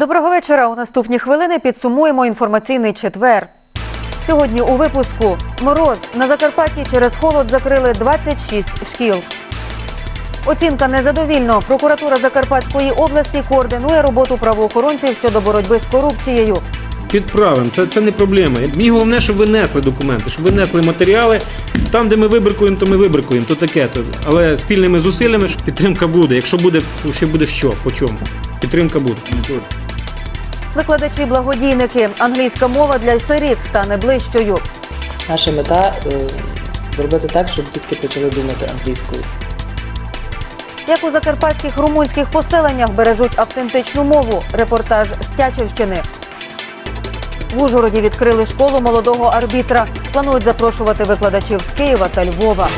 Доброго вечора. У наступні хвилини підсумуємо інформаційний четвер. Сьогодні у випуску мороз на Закарпатті через холод закрили 26 шкіл. Оцінка незадовільно. Прокуратура Закарпатської області координує роботу правоохоронців щодо боротьби з корупцією. Підправимо, це, це не проблема. Мені головне, щоб ви несли документи, щоб ви несли матеріали. Там, де ми вибрикуємо, то ми вибрикуємо, то таке. То. Але спільними зусиллями ж підтримка буде. Якщо буде, то ще буде що, по чому. Підтримка буде. Викладачі благодійники. Англійська мова для сиріт стане ближчою. Наша мета е, зробити так, щоб дітки почали думати англійською. Як у закарпатських румунських поселеннях бережуть автентичну мову. Репортаж з Тячівщини. В Ужгороді відкрили школу молодого арбітра. Планують запрошувати викладачів з Києва та Львова.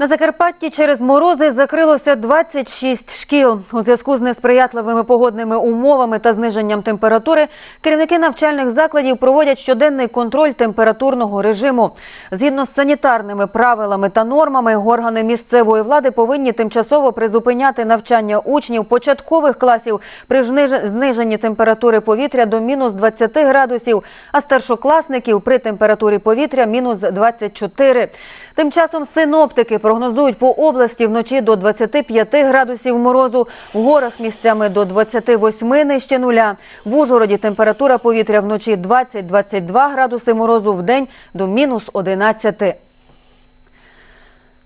На Закарпатті через морози закрилося 26 шкіл. У зв'язку з несприятливими погодними умовами та зниженням температури керівники навчальних закладів проводять щоденний контроль температурного режиму. Згідно з санітарними правилами та нормами, органи місцевої влади повинні тимчасово призупиняти навчання учнів початкових класів при зниженні температури повітря до мінус 20 градусів, а старшокласників при температурі повітря мінус 24. Тим часом синоптики прогнозують по області вночі до 25 градусів морозу, в горах місцями до 28 нижче нуля. В Ужгороді температура повітря вночі 20-22 градуси морозу, в день до мінус 11.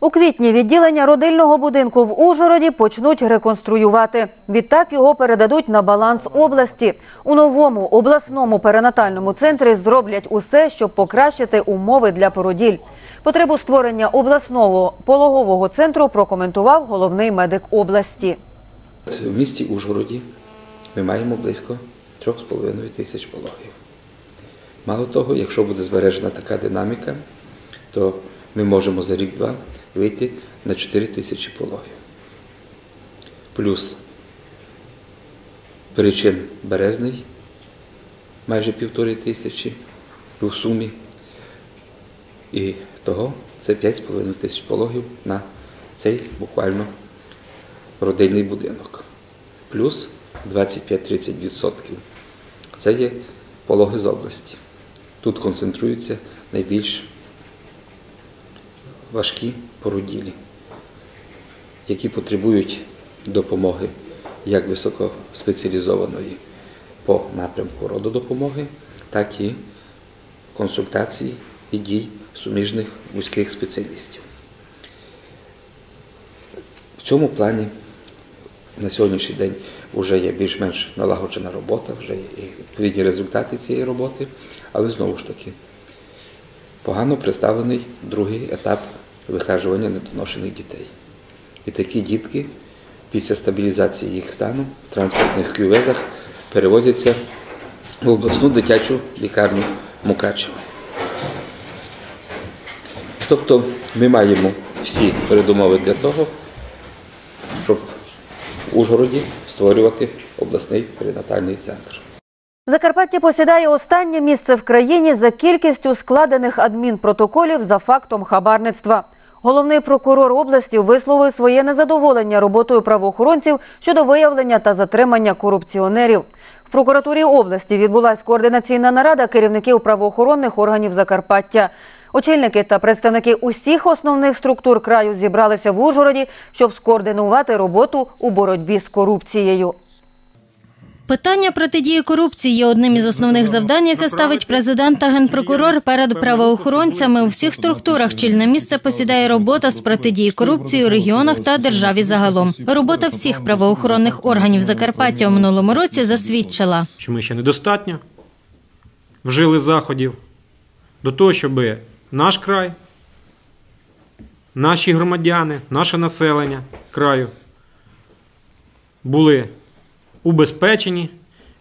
У квітні відділення родильного будинку в Ужгороді почнуть реконструювати. Відтак його передадуть на баланс області. У новому обласному перинатальному центрі зроблять усе, щоб покращити умови для породіль. Потребу створення обласного пологового центру прокоментував головний медик області. В місті Ужгороді ми маємо близько 3,5 тисяч пологів. Мало того, якщо буде збережена така динаміка, то ми можемо за рік-два вийти на 4 тисячі пологів. Плюс причин Березний майже півтори тисячі в сумі. І того це 5,5 тисяч пологів на цей буквально родильний будинок. Плюс 25-30% це є пологи з області. Тут концентруються найбільш важкі породілі, які потребують допомоги як високоспеціалізованої по напрямку рододопомоги, так і консультації і дій суміжних вузьких спеціалістів. В цьому плані на сьогоднішній день вже є більш-менш налагоджена робота, вже є відповідні результати цієї роботи, але знову ж таки погано представлений другий етап вихажування недоношених дітей. І такі дітки після стабілізації їх стану в транспортних кювезах перевозяться в обласну дитячу лікарню Мукачева. Тобто ми маємо всі передумови для того, щоб в Ужгороді створювати обласний перинатальний центр. Закарпаття посідає останнє місце в країні за кількістю складених адмінпротоколів за фактом хабарництва. Головний прокурор області висловив своє незадоволення роботою правоохоронців щодо виявлення та затримання корупціонерів. В прокуратурі області відбулася координаційна нарада керівників правоохоронних органів Закарпаття. Очільники та представники усіх основних структур краю зібралися в Ужгороді, щоб скоординувати роботу у боротьбі з корупцією. Питання протидії корупції є одним із основних завдань, яке ставить президент та генпрокурор перед правоохоронцями у всіх структурах. Чільне місце посідає робота з протидії корупції у регіонах та державі загалом. Робота всіх правоохоронних органів Закарпаття у минулому році засвідчила. Що ми ще недостатньо вжили заходів до того, щоб наш край, наші громадяни, наше населення краю були убезпечені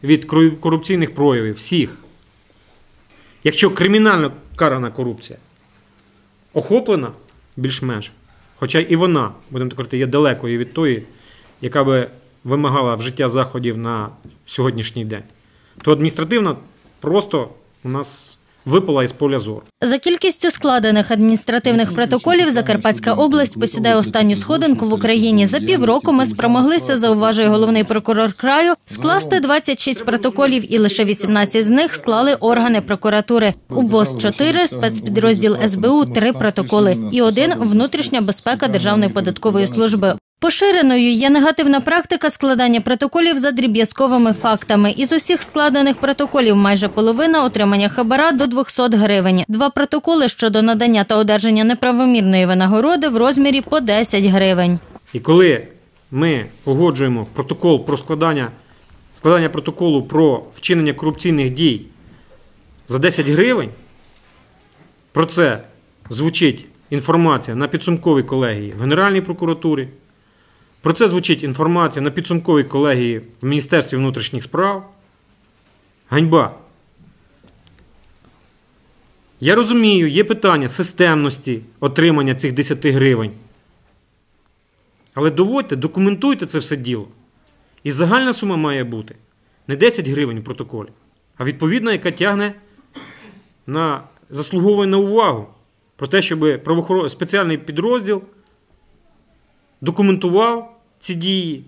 від корупційних проявів всіх. Якщо кримінально карана корупція охоплена більш-менш, хоча і вона, будемо так говорити, є далекою від тої, яка би вимагала вжиття заходів на сьогоднішній день, то адміністративно просто у нас випала із поля зору. За кількістю складених адміністративних протоколів Закарпатська область посідає останню сходинку в Україні. За півроку ми спромоглися, зауважує головний прокурор краю, скласти 26 протоколів, і лише 18 з них склали органи прокуратури. У БОС 4 спецпідрозділ СБУ 3 протоколи і один внутрішня безпека Державної податкової служби. Поширеною є негативна практика складання протоколів за дріб'язковими фактами. Із усіх складених протоколів майже половина отримання хабара до 200 гривень. Два протоколи щодо надання та одержання неправомірної винагороди в розмірі по 10 гривень. І коли ми погоджуємо протокол про складання, складання протоколу про вчинення корупційних дій за 10 гривень, про це звучить інформація на підсумковій колегії в Генеральній прокуратурі, про це звучить інформація на підсумковій колегії в Міністерстві внутрішніх справ. Ганьба. Я розумію, є питання системності отримання цих 10 гривень. Але доводьте, документуйте це все діло. І загальна сума має бути не 10 гривень в протоколі, а відповідна, яка тягне на заслуговує на увагу про те, щоб спеціальний підрозділ документував ці дії.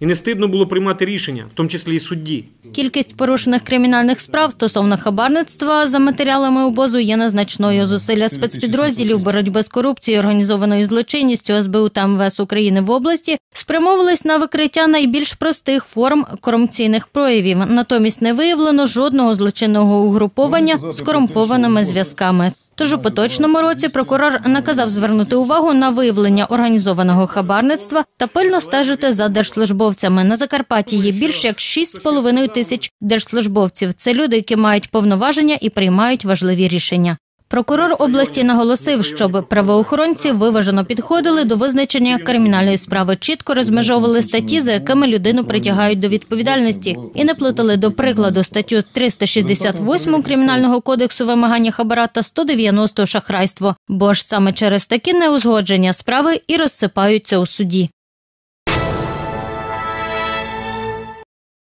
І не стидно було приймати рішення, в тому числі і судді. Кількість порушених кримінальних справ стосовно хабарництва за матеріалами обозу є незначною. Зусилля спецпідрозділів боротьби з корупцією, організованою злочинністю СБУ та МВС України в області спрямовувались на викриття найбільш простих форм корупційних проявів. Натомість не виявлено жодного злочинного угруповання з корумпованими зв'язками. Тож у поточному році прокурор наказав звернути увагу на виявлення організованого хабарництва та пильно стежити за держслужбовцями. На Закарпатті є більше як 6,5 тисяч держслужбовців. Це люди, які мають повноваження і приймають важливі рішення. Прокурор області наголосив, щоб правоохоронці виважено підходили до визначення кримінальної справи, чітко розмежовували статті, за якими людину притягають до відповідальності, і не плутали до прикладу статтю 368 кримінального кодексу вимагання хабара та 190 шахрайство. Бо ж саме через такі неузгодження справи і розсипаються у суді.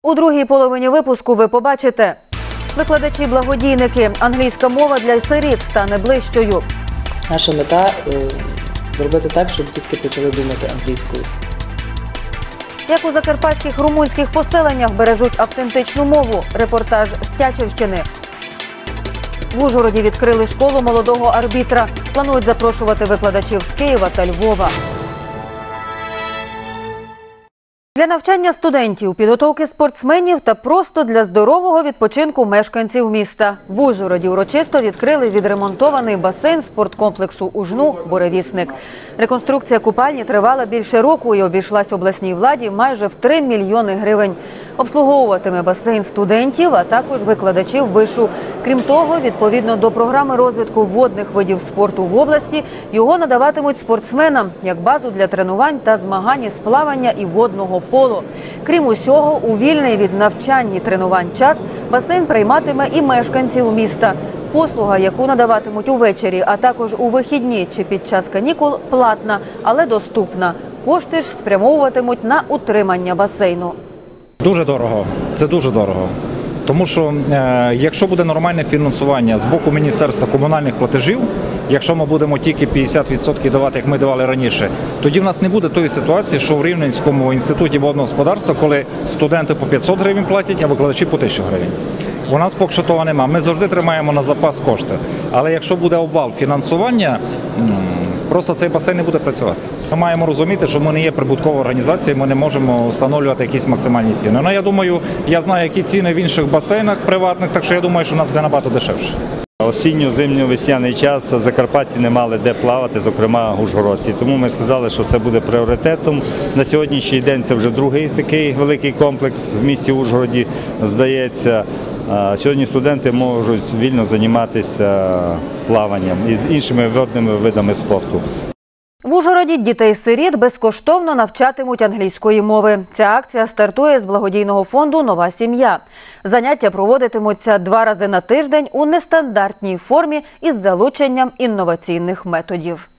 У другій половині випуску ви побачите викладачі-благодійники. Англійська мова для сиріт стане ближчою. Наша мета е, зробити так, щоб дітки почали думати англійською. Як у закарпатських румунських поселеннях бережуть автентичну мову. Репортаж з Тячівщини. В Ужгороді відкрили школу молодого арбітра. Планують запрошувати викладачів з Києва та Львова. Для навчання студентів, підготовки спортсменів та просто для здорового відпочинку мешканців міста. В Ужгороді урочисто відкрили відремонтований басейн спорткомплексу Ужну Буревісник. Реконструкція купальні тривала більше року і обійшлась обласній владі майже в 3 мільйони гривень. Обслуговуватиме басейн студентів, а також викладачів вишу. Крім того, відповідно до програми розвитку водних видів спорту в області, його надаватимуть спортсменам як базу для тренувань та змагань із плавання і водного полу. Крім усього, у вільний від навчань і тренувань час басейн прийматиме і мешканців міста. Послуга, яку надаватимуть увечері, а також у вихідні чи під час канікул, платна, але доступна. Кошти ж спрямовуватимуть на утримання басейну. Дуже дорого. Це дуже дорого. Тому що е, якщо буде нормальне фінансування з боку Міністерства комунальних платежів, якщо ми будемо тільки 50% давати, як ми давали раніше, тоді в нас не буде тої ситуації, що в Рівненському інституті водного господарства, коли студенти по 500 гривень платять, а викладачі по 1000 гривень. У нас поки що того немає. Ми завжди тримаємо на запас кошти. Але якщо буде обвал фінансування, просто цей басейн не буде працювати. Ми маємо розуміти, що ми не є прибуткова організація, ми не можемо встановлювати якісь максимальні ціни. Ну я думаю, я знаю, які ціни в інших басейнах приватних, так що я думаю, що у нас буде набагато дешевше. Осінньо-зимньо-весняний час закарпатці не мали де плавати, зокрема ужгородці. Тому ми сказали, що це буде пріоритетом. На сьогоднішній день це вже другий такий великий комплекс в місті Ужгороді, здається. Сьогодні студенти можуть вільно займатися плаванням і іншими водними видами спорту. В Ужгороді дітей-сиріт безкоштовно навчатимуть англійської мови. Ця акція стартує з благодійного фонду Нова сім'я. Заняття проводитимуться два рази на тиждень у нестандартній формі із залученням інноваційних методів.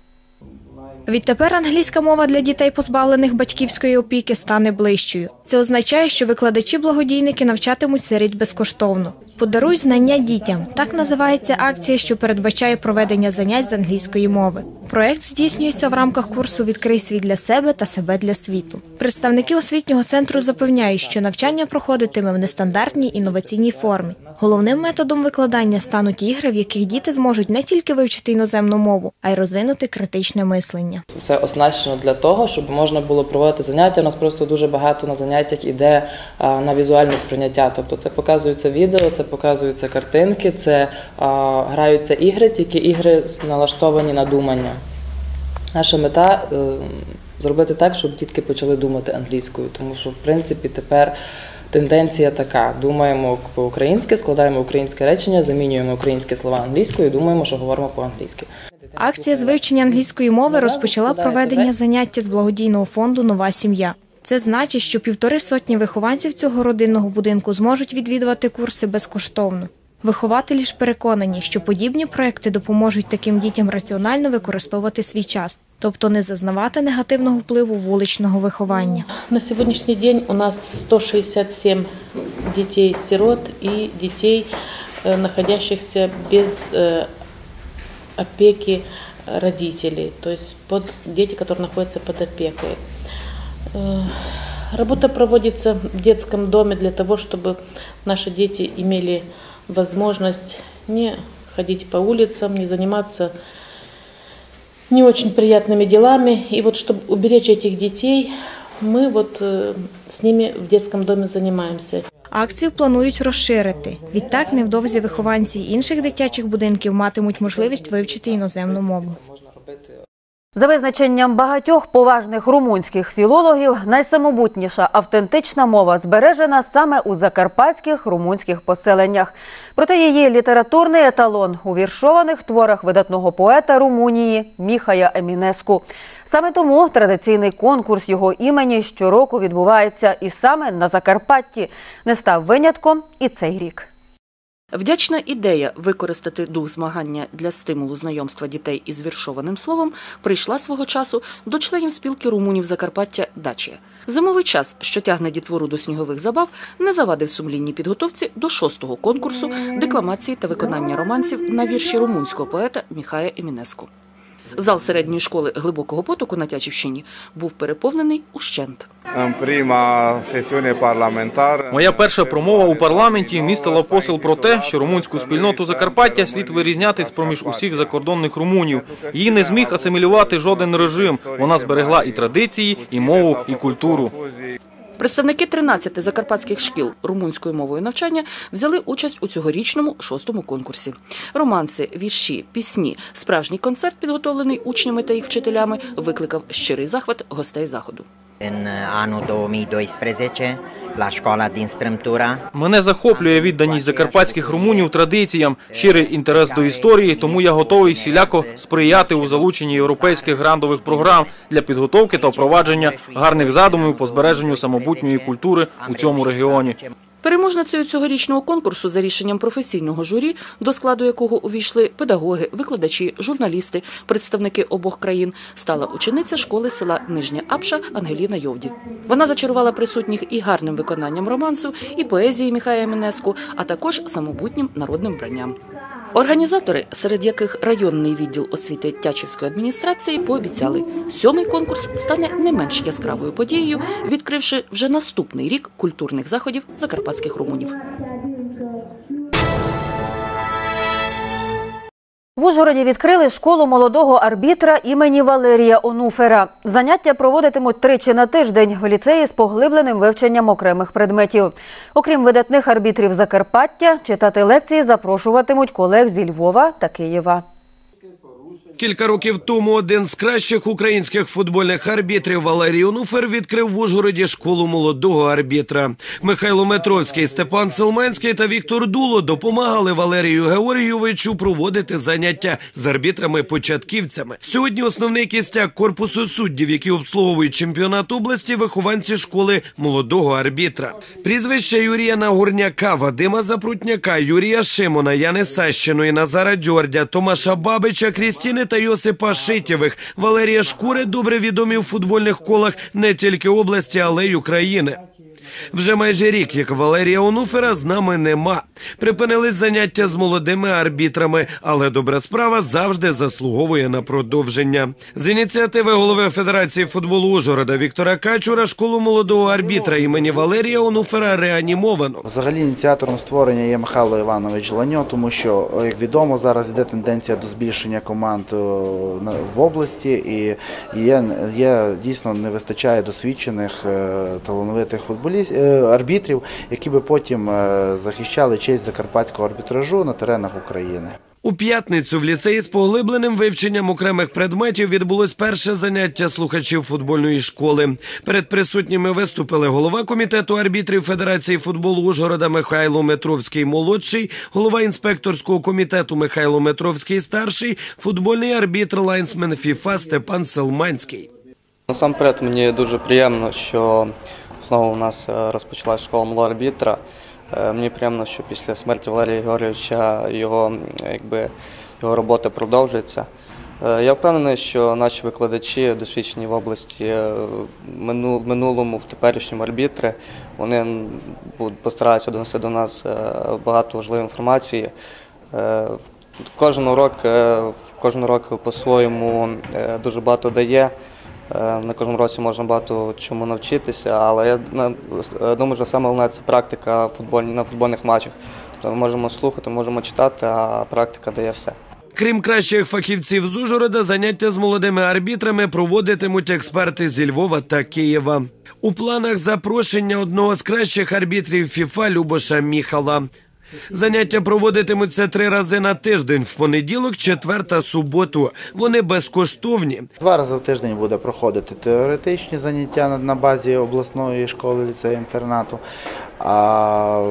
Відтепер англійська мова для дітей, позбавлених батьківської опіки, стане ближчою. Це означає, що викладачі-благодійники навчатимуть сиріт безкоштовно. Подаруй знання дітям. Так називається акція, що передбачає проведення занять з англійської мови. Проект здійснюється в рамках курсу Відкрий світ для себе та себе для світу. Представники освітнього центру запевняють, що навчання проходитиме в нестандартній інноваційній формі. Головним методом викладання стануть ігри, в яких діти зможуть не тільки вивчити іноземну мову, а й розвинути критичне мислення. Все оснащено для того, щоб можна було проводити заняття. У нас просто дуже багато на заняттях іде на візуальне сприйняття. Тобто це показується відео, це показуються картинки, це граються ігри, тільки ігри налаштовані на думання. Наша мета е, зробити так, щоб дітки почали думати англійською, тому що в принципі тепер тенденція така: думаємо по-українськи, складаємо українське речення, замінюємо українські слова англійською, думаємо, що говоримо по-англійськи. Акція з вивчення англійської мови розпочала проведення заняття з благодійного фонду Нова сім'я. Це значить, що півтори сотні вихованців цього родинного будинку зможуть відвідувати курси безкоштовно. Вихователі ж переконані, що подібні проекти допоможуть таким дітям раціонально використовувати свій час, тобто не зазнавати негативного впливу вуличного виховання. На сегодняшний день у нас 167 детей-сирот и детей, э, находящихся без э, опеки родителей, то есть под, дети, которые находятся под опекой. Э, Работа проводится в детском доме для того, чтобы наши дети имели возможность не ходить по улицам, не заниматься не очень приятными делами. И вот чтобы уберечь этих детей, мы вот э, с ними в детском доме занимаемся. Акцію планують розширити. Відтак, невдовзі вихованці інших дитячих будинків матимуть можливість вивчити іноземну мову. За визначенням багатьох поважних румунських філологів, найсамобутніша автентична мова збережена саме у закарпатських румунських поселеннях. Проте її літературний еталон у віршованих творах видатного поета Румунії Міхая Емінеску. Саме тому традиційний конкурс його імені щороку відбувається і саме на Закарпатті. Не став винятком і цей рік. Вдячна ідея використати дух змагання для стимулу знайомства дітей із віршованим словом прийшла свого часу до членів спілки румунів Закарпаття Дачія. Зимовий час, що тягне дітвору до снігових забав, не завадив сумлінній підготовці до шостого конкурсу декламації та виконання романсів на вірші румунського поета Міхая Емінеску. Зал середньої школи глибокого потоку на Тячівщині був переповнений ущент. Моя перша промова у парламенті містила посил про те, що румунську спільноту Закарпаття слід вирізняти з поміж усіх закордонних румунів. Її не зміг асимілювати жоден режим. Вона зберегла і традиції, і мову, і культуру. Представники 13 закарпатських шкіл румунською мовою навчання взяли участь у цьогорічному шостому конкурсі. Романси, вірші, пісні, справжній концерт, підготовлений учнями та їх вчителями, викликав щирий захват гостей заходу. În anul 2012, la școala din Strâmtura, Мене захоплює відданість закарпатських румунів традиціям, щирий інтерес до історії, тому я готовий всіляко сприяти у залученні європейських грантових програм для підготовки та впровадження гарних задумів по збереженню самобутньої культури у цьому регіоні. Переможницею цьогорічного конкурсу за рішенням професійного журі, до складу якого увійшли педагоги, викладачі, журналісти, представники обох країн, стала учениця школи села Нижня Апша Ангеліна Йовді. Вона зачарувала присутніх і гарним виконанням романсу, і поезії Міхая Мінеску, а також самобутнім народним вбранням. Організатори, серед яких районний відділ освіти Тячівської адміністрації, пообіцяли, сьомий конкурс стане не менш яскравою подією, відкривши вже наступний рік культурних заходів закарпатських румунів. В Ужгороді відкрили школу молодого арбітра імені Валерія Онуфера. Заняття проводитимуть тричі на тиждень в ліцеї з поглибленим вивченням окремих предметів. Окрім видатних арбітрів Закарпаття, читати лекції запрошуватимуть колег зі Львова та Києва. Кілька років тому один з кращих українських футбольних арбітрів Валерій Онуфер відкрив в Ужгороді школу молодого арбітра. Михайло Метровський, Степан Селменський та Віктор Дуло допомагали Валерію Георгійовичу проводити заняття з арбітрами-початківцями. Сьогодні основний кістяк корпусу суддів, які обслуговують чемпіонат області, вихованці школи молодого арбітра. Прізвища Юрія Нагорняка, Вадима Запрутняка, Юрія Шимона, Яни Сащиної, Назара Джордя, Томаша Бабича, Крістіни та Йосипа Шитєвих, Валерія Шкури добре відомі в футбольних колах не тільки області, але й України. Вже майже рік, як Валерія Онуфера з нами нема. Припинились заняття з молодими арбітрами, але добра справа завжди заслуговує на продовження. З ініціативи голови Федерації футболу Ужгорода Віктора Качура школу молодого арбітра імені Валерія Онуфера реанімовано. Взагалі ініціатором створення є Михайло Іванович Ланьо, тому що, як відомо, зараз йде тенденція до збільшення команд е, в області, і є, є дійсно не вистачає досвідчених е, талановитих футболістів арбітрів, які би потім е, захищали честь закарпатського арбітражу на теренах України. У п'ятницю в ліцеї з поглибленим вивченням окремих предметів відбулось перше заняття слухачів футбольної школи. Перед присутніми виступили голова комітету арбітрів Федерації футболу Ужгорода Михайло Метровський молодший, голова інспекторського комітету Михайло Метровський старший, футбольний арбітр лайнсмен ФІФА Степан Селманський. Насамперед мені дуже приємно, що знову у нас е, розпочалась школа малого арбітра. Е, Мені приємно, що після смерті Валерія Георгійовича його, якби, його робота продовжується. Е, Я впевнений, що наші викладачі, досвідчені в області е, в минулому, в теперішньому арбітри, вони постараються донести до нас е, багато важливої інформації. Е, Кожен урок, кожен урок по-своєму дуже багато дає. Е, На кожному році можна багато чому навчитися, але я е, думаю, що саме головне це практика на футбольних матчах. Тобто ми можемо слухати, можемо читати, а практика дає все. Крім кращих фахівців з Ужгорода, заняття з молодими арбітрами проводитимуть експерти зі Львова та Києва. У планах запрошення одного з кращих арбітрів ФІФА Любоша Міхала. Заняття проводитимуться три рази на тиждень в понеділок, четвер та суботу. Вони безкоштовні. Два рази в тиждень буде проходити теоретичні заняття на- базі обласної школи ліцею інтернату. А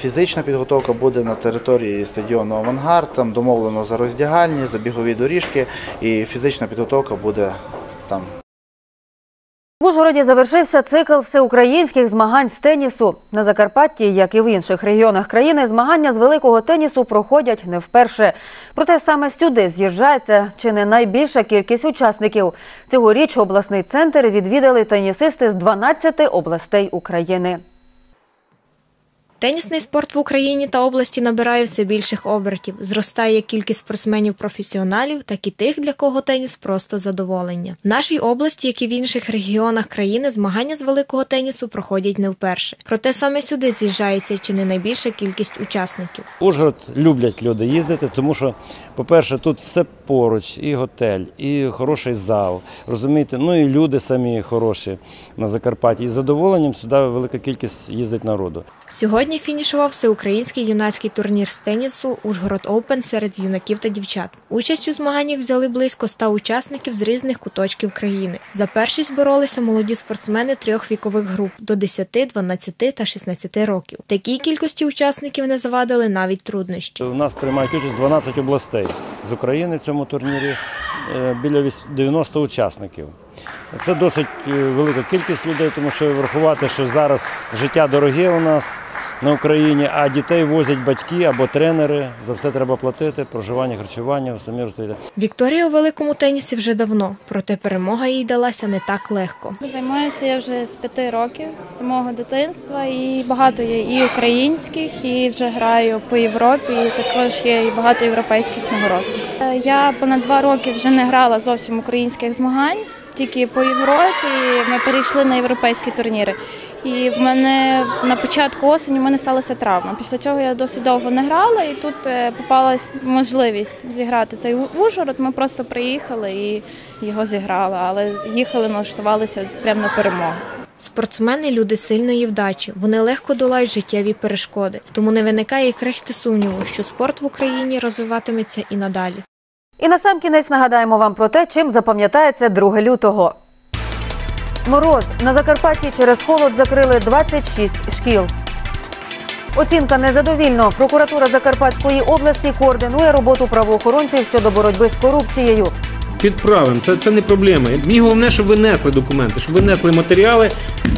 фізична підготовка буде на території стадіону Авангард. Там домовлено за роздягальні, за бігові доріжки, і фізична підготовка буде там. В Ужгороді завершився цикл всеукраїнських змагань з тенісу. На Закарпатті, як і в інших регіонах країни, змагання з великого тенісу проходять не вперше. Проте саме сюди з'їжджається чи не найбільша кількість учасників. Цьогоріч обласний центр відвідали тенісисти з 12 областей України. Тенісний спорт в Україні та області набирає все більших обертів. Зростає кількість спортсменів-професіоналів, так і тих, для кого теніс просто задоволення. В нашій області, як і в інших регіонах країни, змагання з великого тенісу проходять не вперше. Проте саме сюди з'їжджається чи не найбільша кількість учасників. Ужгород люблять люди їздити, тому що, по-перше, тут все поруч, і готель, і хороший зал. Розумієте, ну і люди самі хороші на Закарпатті. І задоволенням сюди велика кількість їздить народу. Сьогодні фінішував всеукраїнський юнацький турнір з тенісу Ужгород Оупен серед юнаків та дівчат. Участь у змаганнях взяли близько 100 учасників з різних куточків країни. За першість боролися молоді спортсмени трьох вікових груп до 10, 12 та 16 років. Такій кількості учасників не завадили навіть труднощі. У нас приймають участь 12 областей з України в цьому турнірі, е, біля віс- 90 учасників. Це досить е, велика кількість людей, тому що врахувати, що зараз життя дороге у нас на Україні, а дітей возять батьки або тренери. За все треба платити, проживання, харчування, самі розумієте. Вікторія у великому тенісі вже давно, проте перемога їй далася не так легко. Займаюся я вже з п'яти років, з самого дитинства, і багато є і українських, і вже граю по Європі, і також є і багато європейських нагород. Е, Я понад два роки вже не грала зовсім українських змагань, тільки по Європі. Ми перейшли на європейські турніри. І в мене на початку осені в мене сталася травма. Після цього я досить довго не грала, і тут е, попалась можливість зіграти цей Ужгород. Ми просто приїхали і його зіграли, але їхали, налаштувалися прямо на перемогу. Спортсмени люди сильної вдачі. Вони легко долають життєві перешкоди. Тому не виникає і крихти сумніву, що спорт в Україні розвиватиметься і надалі. І на сам кінець нагадаємо вам про те, чим запам'ятається 2 лютого. Мороз на Закарпатті через холод закрили 26 шкіл. Оцінка незадовільно. Прокуратура Закарпатської області координує роботу правоохоронців щодо боротьби з корупцією. Підправимо, це, це не проблема. Мені головне, щоб ви несли документи, щоб ви несли матеріали.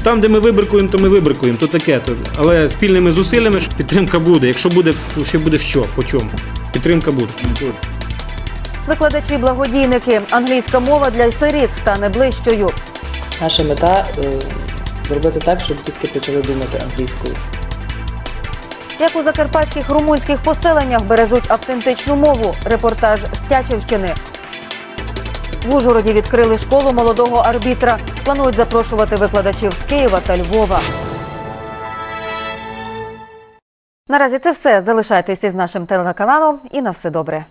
Там, де ми вибракуємо, то ми вибракуємо, то таке. То. Але спільними зусиллями підтримка буде. Якщо буде, ще буде що, по чому. Підтримка буде. Викладачі благодійники. Англійська мова для сиріт стане ближчою. Наша мета е, зробити так, щоб дітки почали думати англійською. Як у закарпатських румунських поселеннях бережуть автентичну мову. Репортаж з Тячівщини. В Ужгороді відкрили школу молодого арбітра. Планують запрошувати викладачів з Києва та Львова. Наразі це все. Залишайтеся з нашим телеканалом і на все добре.